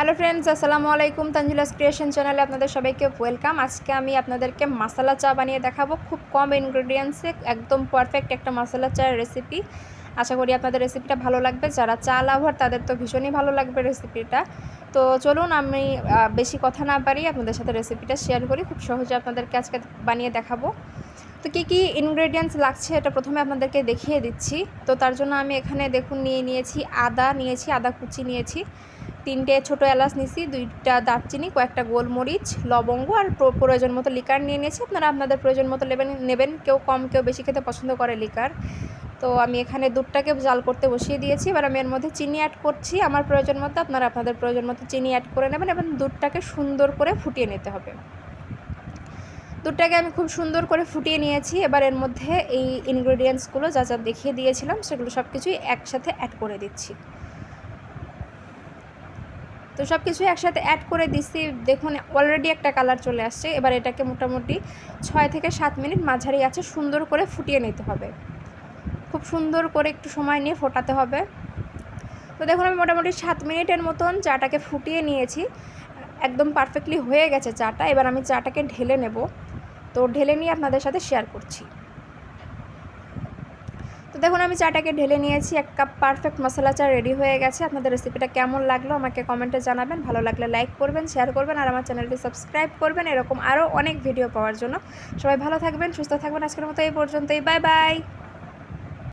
Hello friends আসসালামু আলাইকুম। তানজিলাস creation চ্যানেলে আপনাদের সবাইকে ওয়েলকাম আজকে আমি আপনাদেরকে মশালা চা বানিয়ে দেখাবো। খুব কম ইনগ্রেডিয়েন্টসে একদম পারফেক্ট একটা মশালা চায়ের রেসিপি আশা করি আপনাদের রেসিপিটা ভালো লাগবে। যারা চা লাভার তাদের তো ভীষণই ভালো লাগবে রেসিপিটা তো চলুন আমি বেশি কথা না পারি আপনাদের সাথে রেসিপিটা শেয়ার করি। খুব সহজে আপনাদেরকে আজকে বানিয়ে দেখাবো। তো কী কী ইনগ্রেডিয়েন্টস লাগছে এটা প্রথমে আপনাদেরকে দেখিয়ে দিচ্ছি। তো তার জন্য আমি এখানে দেখুন নিয়ে নিয়েছি আদা নিয়েছি আদা কুচি নিয়েছি। তিনটে ছোটো এলাচ নিয়েছি দুইটা দারচিনি, কয়েকটা গোলমরিচ, লবঙ্গ আর প্র- প্রয়োজন মতো লিকার নিয়ে নিয়েছি। আপনারা আপনাদের প্রয়োজন মতো নেবেন নেবেন। কেউ কম, কেউ বেশি খেতে পছন্দ করে লিকার। তো আমি এখানে দুধটাকে জাল করতে বসিয়ে দিয়েছি। এবার আমি এর মধ্যে চিনি অ্যাড করছি। আমার প্রয়োজন মতো আপনারা আপনাদের প্রয়োজন মতো চিনি অ্যাড করে নেবেন এবং দুধটাকে সুন্দর করে ফুটিয়ে নিতে হবে। দুধটাকে আমি খুব সুন্দর করে ফুটিয়ে নিয়েছি। এবার এর মধ্যে এই ইনগ্রেডিয়েন্টসগুলো যা যা দেখিয়ে দিয়েছিলাম, সেগুলো সব কিছুই একসাথে অ্যাড করে দিচ্ছি। তো সব কিছু একসাথে অ্যাড করে দিচ্ছি দেখুন অলরেডি একটা কালার চলে আসছে। এবার এটাকে মোটামুটি ছয় থেকে সাত মিনিট মাঝারি আছে, সুন্দর করে ফুটিয়ে নিতে হবে। খুব সুন্দর করে একটু সময় নিয়ে ফোটাতে হবে। তো দেখুন, আমি মোটামুটি সাত মিনিটের মতন চাটাকে ফুটিয়ে নিয়েছি। একদম পারফেক্টলি হয়ে গেছে চাটা। এবার আমি চাটাকে ঢেলে নেব। তো ঢেলে নিয়ে আপনাদের সাথে শেয়ার করছি। তো দেখুন, আমি চাটাকে ঢেলে নিয়েছি, এক কাপ পারফেক্ট মশলা চা রেডি হয়ে গেছে। আপনাদের রেসিপিটা কেমন লাগল আমাকে কমেন্টে জানাবেন। ভালো লাগলে লাইক করবেন শেয়ার করবেন, আর আমার চ্যানেলটি সাবস্ক্রাইব করবেন। এরকম আরও অনেক ভিডিও পাওয়ার জন্য। সবাই ভালো থাকবেন, সুস্থ থাকবেন। আজকের মতো এই পর্যন্তই। Bye bye